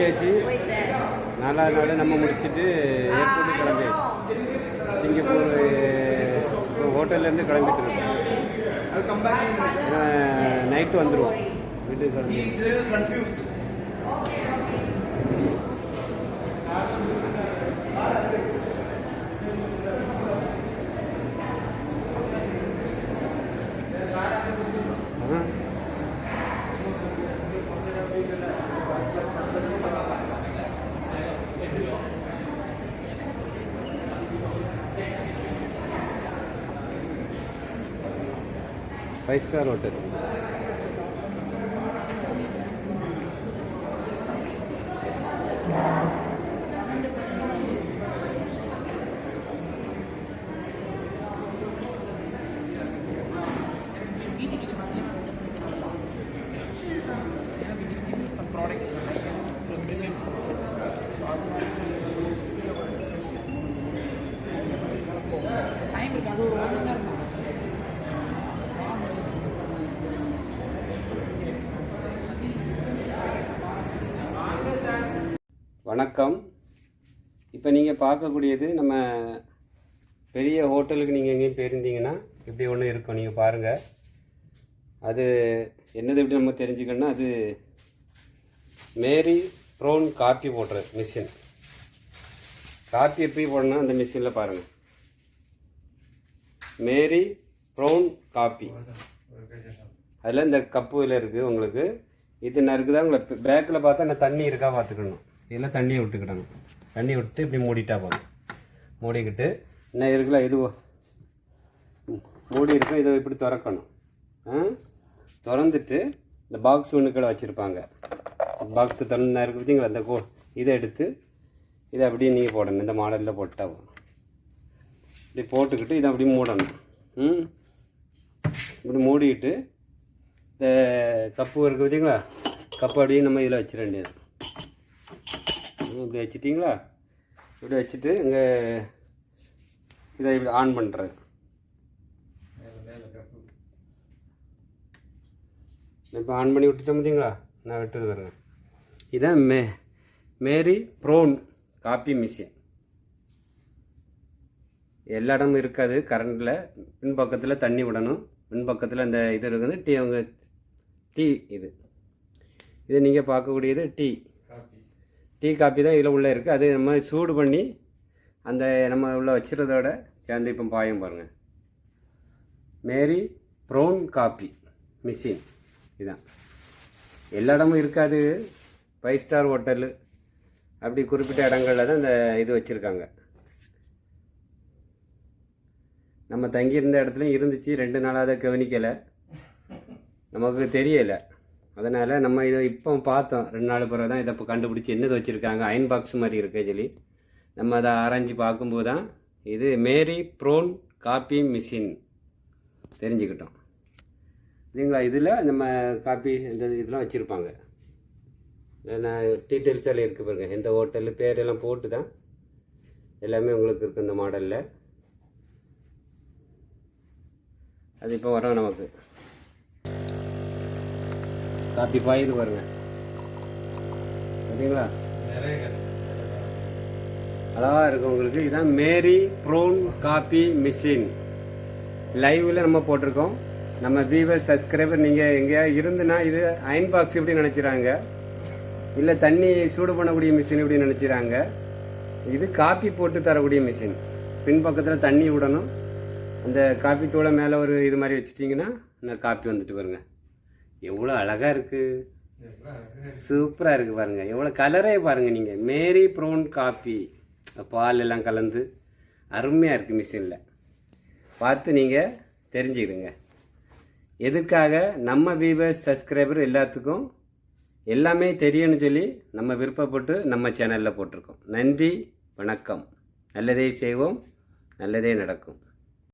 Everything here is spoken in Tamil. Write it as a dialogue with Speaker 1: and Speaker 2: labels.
Speaker 1: கிளம்பியாச்சு. நாலாவது நாள் நம்ம முடிச்சுட்டு ஏர்போர்ட்டு கிளம்பியாச்சு. சிங்கப்பூர் ஹோட்டல்லேருந்து கிளம்பிட்டு இருக்கோம். நைட்டு வந்துடுவோம் வீட்டுக்கு கிளம்பி. ஃபைவ் ஸ்டார் ஹோட்டல் வணக்கம். இப்போ நீங்கள் பார்க்கக்கூடியது நம்ம பெரிய ஹோட்டலுக்கு நீங்கள் எங்கேயும் போயிருந்தீங்கன்னா இப்படி ஒன்று இருக்கும். நீங்கள் பாருங்கள் அது என்னது எப்படி நம்ம தெரிஞ்சுக்கணும்னா அது மேரி ப்ரோன் காப்பி போடுற மிஷின். காப்பி எப்படி போடணும் அந்த மிஷினில் பாருங்கள் மேரி ப்ரௌன் காப்பி. அதில் இந்த கப்புல இருக்குது உங்களுக்கு. இது நறுக்குதான் உங்களை பேக்கில் பார்த்தா இந்த தண்ணி இருக்கா பார்த்துக்கணும். இதில் தண்ணியை விட்டுக்கிடணும். தண்ணி விட்டு இப்படி மூடிட்டா போதும். மூடிக்கிட்டு என்ன இருக்குல்ல இது மூடி இருக்கும் இதை இப்படி திறக்கணும். திறந்துட்டு இந்த பாக்ஸ் ஒன்று கூட வச்சுருப்பாங்க. பாக்ஸ் திறந்து இருக்கு பார்த்தீங்களா இந்த கோ இதை எடுத்து இதை அப்படியே நீங்கள் போடணும். இந்த மாடலில் போட்டால் இப்படி போட்டுக்கிட்டு இதை அப்படியே மூடணும். ம்? இப்படி மூடிக்கிட்டு இந்த கப்பு இருக்குது பார்த்தீங்களா கப்பு அப்படியே நம்ம இதில் வச்சிட வேண்டியது. இப்படி வச்சிட்டிங்களா? இப்படி வச்சுட்டு இங்கே இதை இப்படி ஆன் பண்ணுறது இப்போ ஆன் பண்ணி விட்டுட்டேன் பார்த்தீங்களா நான் விட்டது பாருங்க. இதான் மே மேரி ப்ரோன் காப்பி மிஷின் எல்லா இடமும் இருக்காது. கரண்டில் பின்பக்கத்தில் தண்ணி விடணும். பின்பக்கத்தில் இந்த இது இருக்குது. டீ அவங்க டீ இது. இது நீங்கள் பார்க்கக்கூடியது டீ டீ காப்பி தான் இதில் உள்ளே இருக்குது. அது நம்ம சூடு பண்ணி அந்த நம்ம உள்ள வச்சுருதோட சேர்ந்து இப்போ பாயம் பாருங்கள் மேரி ப்ரௌன் காப்பி மிஷின். இதுதான் எல்லா இடமும் இருக்காது. Five star hotel. அப்படி குறிப்பிட்ட இடங்களில் தான் இந்த இது வச்சுருக்காங்க. நம்ம தங்கியிருந்த இடத்துலையும் இருந்துச்சு. ரெண்டு நாளாக அதை கவனிக்கலை. நமக்கு தெரியலை. அதனால் நம்ம இதை இப்போ பார்த்தோம். ரெண்டு நாள் பிறகு தான் இதை இப்போ கண்டுபிடிச்சி என்னது வச்சுருக்காங்க? அயன் பாக்ஸ் மாதிரி இருக்கு சொல்லி. நம்ம அதை ஆராய்ஞ்சு பார்க்கும்போது தான் இது மேரி ப்ரோன் காப்பி மிஷின் தெரிஞ்சுக்கிட்டோம். சரிங்களா? இதில் நம்ம காப்பி இந்த இதெல்லாம் வச்சுருப்பாங்க. நான் டீட்டெயில்ஸ் எல்லாம் இருக்குது பாருங்க. எந்த ஹோட்டலு பேரெல்லாம் போட்டு தான் எல்லாமே உங்களுக்கு இருக்குது இந்த மாடலில் அது இப்போ வரோம் நமக்கு. காப்பி பாயுது பாருங்க. பார்த்தீங்களா அழகாக இருக்கும் உங்களுக்கு. இதுதான் மேரி ப்ரோன் காப்பி மிஷின். லைவில் நம்ம போட்டிருக்கோம். நம்ம வீவர் சப்ஸ்கிரைபர் நீங்கள் எங்கேயா இருந்துன்னா இது அயன் பாக்ஸ் இப்படி நினச்சிறாங்க. இல்லை தண்ணி சூடு பண்ணக்கூடிய மிஷின் இப்படி நினச்சிறாங்க. இது காப்பி போட்டு தரக்கூடிய மிஷின். பின்பக்கத்தில் தண்ணி விடணும். அந்த காப்பி தூளை மேலே ஒரு இது மாதிரி வச்சுட்டிங்கன்னா இந்த காப்பி வந்துட்டு வருங்க. எவ்வளோ அழகாக இருக்குது சூப்பராக இருக்குது பாருங்கள் எவ்வளோ கலரே பாருங்கள் நீங்கள் மேரி ப்ரௌன் காப்பி பால் எல்லாம் கலந்து அருமையாக இருக்குது மிஷினில். பார்த்து நீங்கள் தெரிஞ்சுக்கிடுங்க. எதுக்காக நம்ம வியூவர்ஸ் சப்ஸ்கிரைபர் எல்லாத்துக்கும் எல்லாமே தெரியணும்னு சொல்லி நம்ம விருப்பப்பட்டு நம்ம சேனலில் போட்டிருக்கோம். நன்றி வணக்கம். நல்லதே செய்வோம் நல்லதே நடக்கும்.